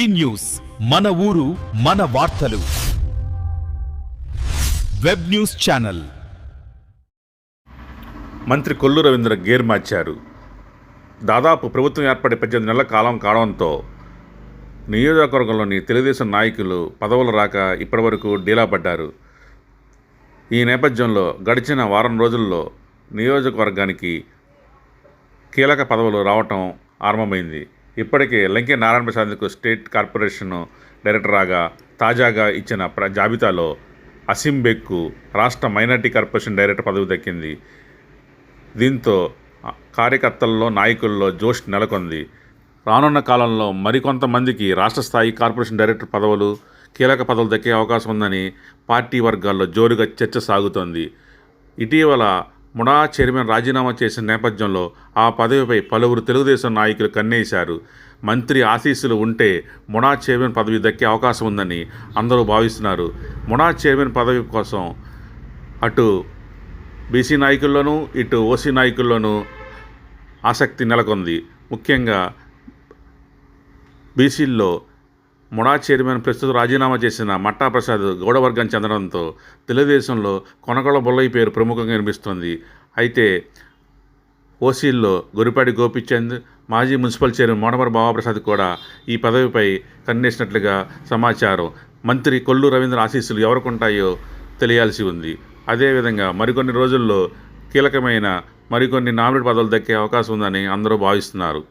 ఈ న్యూస్. మన ఊరు మన వార్తలు. Web news channel. మంత్రి కొల్లు రవీంద్ర గేర్ మార్చారు. దాదాపు ప్రభుత్వం ఏర్పడి పద్దెనిమిది నెలల కాలం కావడంతో నియోజకవర్గంలోని తెలుగుదేశం నాయకులు పదవులు రాక ఇప్పటివరకు డీలా పడ్డారు. ఈ నేపథ్యంలో గడిచిన వారం రోజుల్లో నియోజకవర్గానికి కీలక పదవులు రావటం ఆరంభమైంది. ఇప్పటికే లంకే నారాయణ ప్రసాద్కు స్టేట్ కార్పొరేషన్ డైరెక్టర్గా తాజాగా ఇచ్చిన ప్ర జాబితాలో అసీం బెక్కు రాష్ట్ర మైనార్టీ కార్పొరేషన్ డైరెక్టర్ పదవి దక్కింది. దీంతో కార్యకర్తల్లో నాయకుల్లో జోష్ నెలకొంది. రానున్న కాలంలో మరికొంతమందికి రాష్ట్ర స్థాయి కార్పొరేషన్ డైరెక్టర్ పదవులు కీలక పదవులు దక్కే అవకాశం ఉందని పార్టీ వర్గాల్లో జోరుగా చర్చ సాగుతోంది. ఇటీవల ముడా చైర్మన్ రాజీనామా చేసిన నేపథ్యంలో ఆ పదవిపై పలువురు తెలుగుదేశం నాయకులు కన్నేశారు. మంత్రి ఆశీస్సులు ఉంటే ముడా చైర్మన్ పదవి దక్కే అవకాశం ఉందని అందరూ భావిస్తున్నారు. ముడా చైర్మన్ పదవి కోసం అటు బీసీ నాయకుల్లోనూ ఇటు ఓసీ నాయకుల్లోనూ ఆసక్తి నెలకొంది. ముఖ్యంగా బీసీల్లో ముడా చైర్మన్ ప్రస్తుతం రాజీనామా చేసిన మట్టా ప్రసాద్ గౌడవర్గం చెందడంతో తెలుగుదేశంలో కొనగొల బొల్లయ్య పేరు ప్రముఖంగా వినిపిస్తుంది. అయితే ఓసీల్లో గురిపాటి గోపిచంద్ మాజీ మున్సిపల్ చైర్మన్ మోడమర్ బాబాప్రసాద్ కూడా ఈ పదవిపై కన్నేసినట్లుగా సమాచారం. మంత్రి కొల్లు రవీంద్ర ఆశీస్సులు ఎవరికుంటాయో తెలియాల్సి ఉంది. అదేవిధంగా మరికొన్ని రోజుల్లో కీలకమైన మరికొన్ని నామినేట్ పదవులు దక్కే అవకాశం ఉందని అందరూ భావిస్తున్నారు.